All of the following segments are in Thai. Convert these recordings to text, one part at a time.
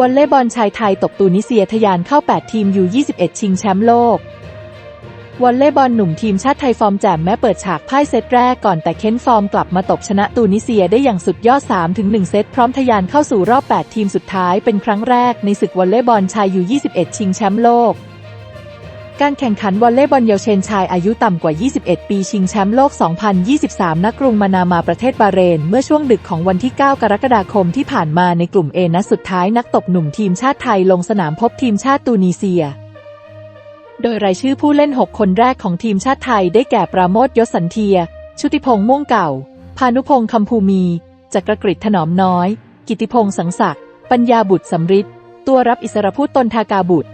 วอลเลย์บอลชายไทยตบตูนิเซียทะยานเข้า 8 ทีมยู21 ชิงแชมป์โลก วอลเลย์บอลหนุ่มทีมชาติไทยฟอร์มแจ่มแม้เปิดฉากพ่ายเซตแรกก่อนแต่เค้นฟอร์มกลับมาตบชนะตูนิเซียได้อย่างสุดยอด 3-1 เซตพร้อมทะยานเข้าสู่รอบ 8 ทีมสุดท้ายเป็นครั้งแรกในศึกวอลเลย์บอลชายยู21 ชิงแชมป์โลก การแข่งขันวอลเลย์บอลเยาวชนชายอายุต่ำกว่า 21 ปีชิงแชมป์โลก 2023 ณ กรุงมานามาประเทศบาเรน เมื่อช่วงดึกของวันที่ 9 กรกฎาคมที่ผ่านมาในกลุ่มเอนัดสุดท้ายนักตบหนุ่มทีมชาติไทยลงสนามพบทีมชาติตูนีเซีย โดยรายชื่อผู้เล่น 6 คนแรกของทีมชาติไทยได้แก่ปราโมทยศสันเทีย ชุติพงษ์ม่วงเก่า พานุพงษ์คำภูมี จักรกฤษถนอมน้อย กิติพงษ์สังศักดิ์ปัญญาบุตรสำริดตัวรับอิสรพูดตนทากาบุตร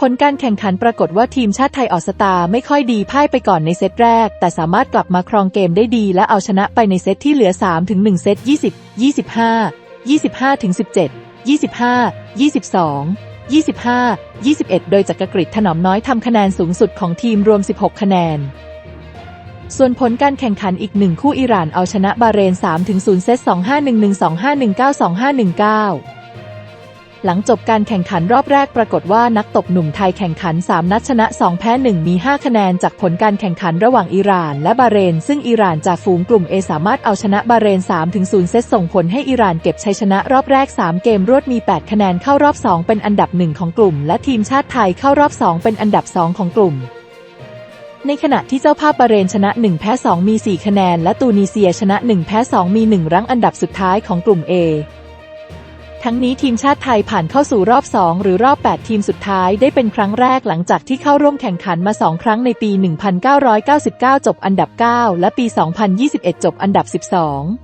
ผลการแข่งขันปรากฏว่าทีมชาติไทยออสตาไม่ค่อยดีพ่ายไปก่อนในเซตแรก แต่สามารถกลับมาครองเกมได้ดีและเอาชนะไปในเซตที่เหลือ3ถึง1เซต 20 25 25ถึง17 25 22 25 21 โดยจักรกฤษถนอมน้อยทำคะแนนสูงสุดของทีมรวม 16 คะแนน ส่วนผลการแข่งขันอีกหนึ่งคู่อิหร่านเอาชนะบาห์เรน 3-0 เซต 2511 2519 2519 หลังจบการแข่งขันรอบแรกปรากฏว่านักตบหนุ่มไทยแข่งขัน 3 นัดชนะ 2 แพ้ 1 มี 5 คะแนนจากผลการแข่งขันระหว่างอิหร่านและบาเรน ซึ่งอิหร่านจากฝูงกลุ่ม A สามารถเอาชนะบาเรน 3-0 เซตส่งผลให้อิหร่านเก็บชัยชนะรอบแรก 3 เกมรวดมี 8 คะแนนเข้ารอบ 2 เป็นอันดับ 1 ของกลุ่ม และทีมชาติไทยเข้ารอบ 2 เป็นอันดับ 2 ของกลุ่มในขณะที่เจ้าภาพบาเรนชนะ 1 แพ้ 2 มี 4 คะแนน และตูนีเซียชนะ 1 แพ้ 2 มี 1 รั้งอันดับสุดท้ายของกลุ่ม A ทั้งนี้ทีมชาติไทยผ่านเข้าสู่รอบ 2 หรือรอบ 8 ทีมสุดท้ายได้เป็นครั้งแรกหลังจากที่เข้าร่วมแข่งขันมา 2 ครั้งในปี 1999 จบอันดับ 9 และปี 2021 จบอันดับ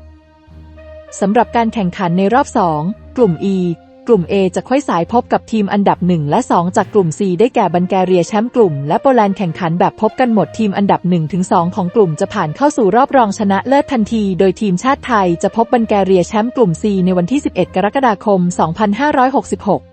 12 สำหรับการแข่งขันในรอบ 2 กลุ่ม E กลุ่ม A จะค่อยสายพบกับทีมอันดับ 1 และ 2 จากกลุ่ม C ได้แก่บันแกเรียแชมป์กลุ่ม และโปแลนด์แข่งขันแบบพบกันหมดทีมอันดับ 1-2 ของกลุ่มจะผ่านเข้าสู่รอบรองชนะเลิศทันที โดยทีมชาติไทยจะพบบันแกเรียแชมป์กลุ่ม C ในวันที่ 11 กรกฎาคม 2566